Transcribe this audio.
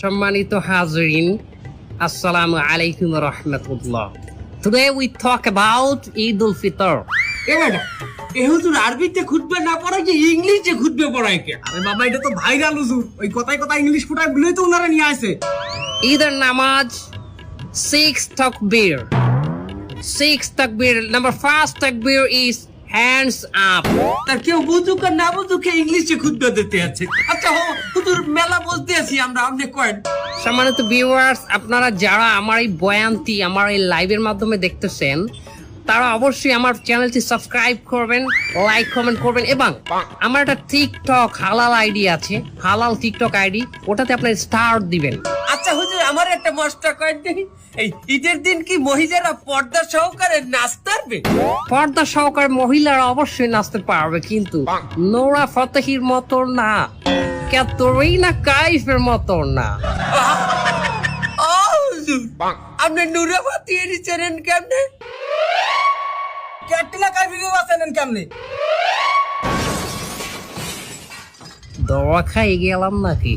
সম্মানিত হাজরিন আসসালামু আলাইকুম রহমতুল্লাহ। Today we talk about Eid ul Fitr A madam এ হুজুর আরবিতে না পড়ায় কি ইংলিশে খুঁজবে পড়ায় কে? আরে বাবা এটা তো ভাইরাল হুজুর। ওই কথায় ইংলিশ ফুটায় বলেই তো ওনারা নিয়ে আসে। ঈদের নামাজ সিক্স তাকবীর সিক্স তাকবীর নাম্বার ফার্স্ট তাকবীর ইজ হ্যান্ডস আপ তার কেউ বুঝুক আর না বুঝুক ইংলিশে খুঁজবে দিতে আছে। আচ্ছা হো হুজুর মেলা বলতে আছি আমরা আপনি কয়েন সম্মানিত ভিউয়ার্স আপনারা যারা আমার এই বয়ানটি আমার এই লাইভের মাধ্যমে দেখতেছেন তারা অবশ্যই আমার চ্যানেলটি সাবস্ক্রাইব করবেন লাইক কমেন্ট করবেন এবং আমার একটা টিকটক হালাল আইডি আছে হালাল টিকটক আইডি ওটাতে আপনার স্টার দিবেন। আচ্ছা হুজুর আমার একটা মস্তা কয়েন দেখি এই ঈদের দিন কি মহিলারা পর্দা সহকারে নাচতে পারবে? পর্দা সহকারে মহিলারা অবশ্যই নাচতে পারবে কিন্তু নোরা ফতেহির মতো না। ক্যাতরিনা কাইফের মতো না আপনি নুরে ফাতিয়ে নিচ্ছেন কেমনে? ক্যাটরিনা কাইফিকে বাঁচানেন কেমনে? দোয়া খাই গেলাম নাকি?